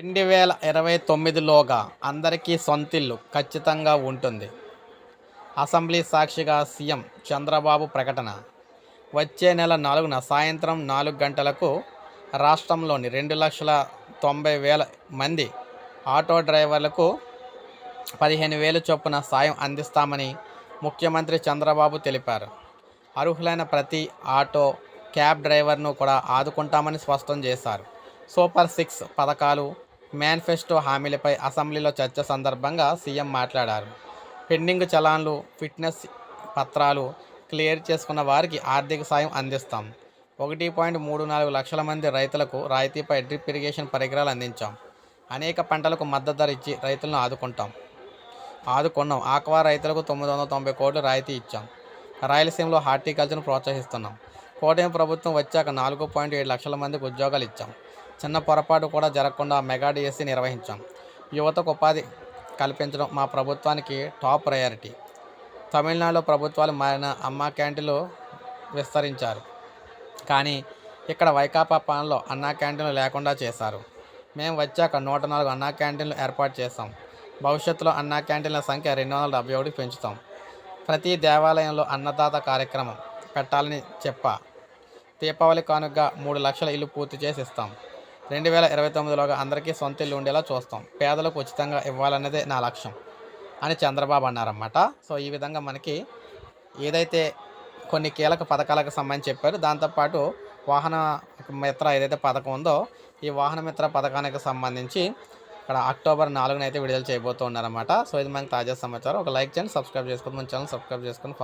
రెండు వేల ఇరవై తొమ్మిదిలోగా అందరికీ సొంతిల్లు ఖచ్చితంగా ఉంటుంది. అసెంబ్లీ సాక్షిగా సీఎం చంద్రబాబు ప్రకటన. వచ్చే నెల నాలుగున సాయంత్రం నాలుగు గంటలకు రాష్ట్రంలోని రెండు లక్షల తొంభై వేల మంది ఆటో డ్రైవర్లకు పదిహేను వేలు చొప్పున సాయం అందిస్తామని ముఖ్యమంత్రి చంద్రబాబు తెలిపారు. అర్హులైన ప్రతి ఆటో క్యాబ్ డ్రైవర్ను కూడా ఆదుకుంటామని స్పష్టం చేశారు. సూపర్ సిక్స్ పథకాలు మేనిఫెస్టో హామీలపై అసెంబ్లీలో చర్చ సందర్భంగా సీఎం మాట్లాడారు. పెండింగ్ చలాన్లు ఫిట్నెస్ పత్రాలు క్లియర్ చేసుకున్న వారికి ఆర్థిక సాయం అందిస్తాం. ఒకటి పాయింట్ మూడు నాలుగు లక్షల మంది రైతులకు రాయితీపై డ్రిప్ ఇరిగేషన్ పరికరాలు అందించాం. అనేక పంటలకు మద్దతు ధర ఇచ్చి రైతులను ఆదుకుంటాం. ఆదుకున్నాం. ఆక్వా రైతులకు తొమ్మిది వందల తొంభై కోట్లు రాయితీ ఇచ్చాం. రాయలసీమలో హార్టికల్చర్ను ప్రోత్సహిస్తున్నాం. కూటమి ప్రభుత్వం వచ్చాక నాలుగు పాయింట్ ఏడు లక్షల మందికి ఉద్యోగాలు ఇచ్చాం. చిన్న పొరపాటు కూడా జరగకుండా మెగా డిఎస్సి నిర్వహించాం. యువతకు ఉపాధి కల్పించడం మా ప్రభుత్వానికి టాప్ ప్రయారిటీ. తమిళనాడులో ప్రభుత్వాలు మారిన అమ్మ క్యాంటీన్లు విస్తరించారు. కానీ ఇక్కడ వైకాపా పాలనలో అన్నా క్యాంటీన్లు లేకుండా చేశారు. మేము వచ్చాక నూట నాలుగు అన్నా క్యాంటీన్లు ఏర్పాటు చేస్తాం భవిష్యత్తులో అన్నా క్యాంటీన్ల సంఖ్య రెండు వందల డెబ్బై ఒకటికి పెంచుతాం. ప్రతి దేవాలయంలో అన్నదాత కార్యక్రమం పెట్టాలని చెప్పా. దీపావళి కానుకగా మూడు లక్షల ఇల్లు పూర్తి చేసి ఇస్తాం. రెండు వేల ఇరవై తొమ్మిదిలోగా అందరికీ సొంత ఇల్లు ఉండేలా చూస్తాం. పేదలకు ఉచితంగా ఇవ్వాలన్నదే నా లక్ష్యం అని చంద్రబాబు అన్నారన్నమాట. సో ఈ విధంగా మనకి ఏదైతే కొన్ని కీలక పథకాలకు సంబంధించి చెప్పారు దాంతోపాటు వాహన మిత్ర ఏదైతే పథకం ఉందో ఈ వాహన మిత్ర పథకానికి సంబంధించి ఇక్కడ అక్టోబర్ నాలుగున అయితే విడుదల చేయబోతూ ఉన్నారన్నమాట సో ఇది మనకి తాజా సమాచారం. ఒక లైక్ చేయండి సబ్స్క్రైబ్ చేసుకుని మన ఛానల్ సబ్స్క్రైబ్ చేసుకుని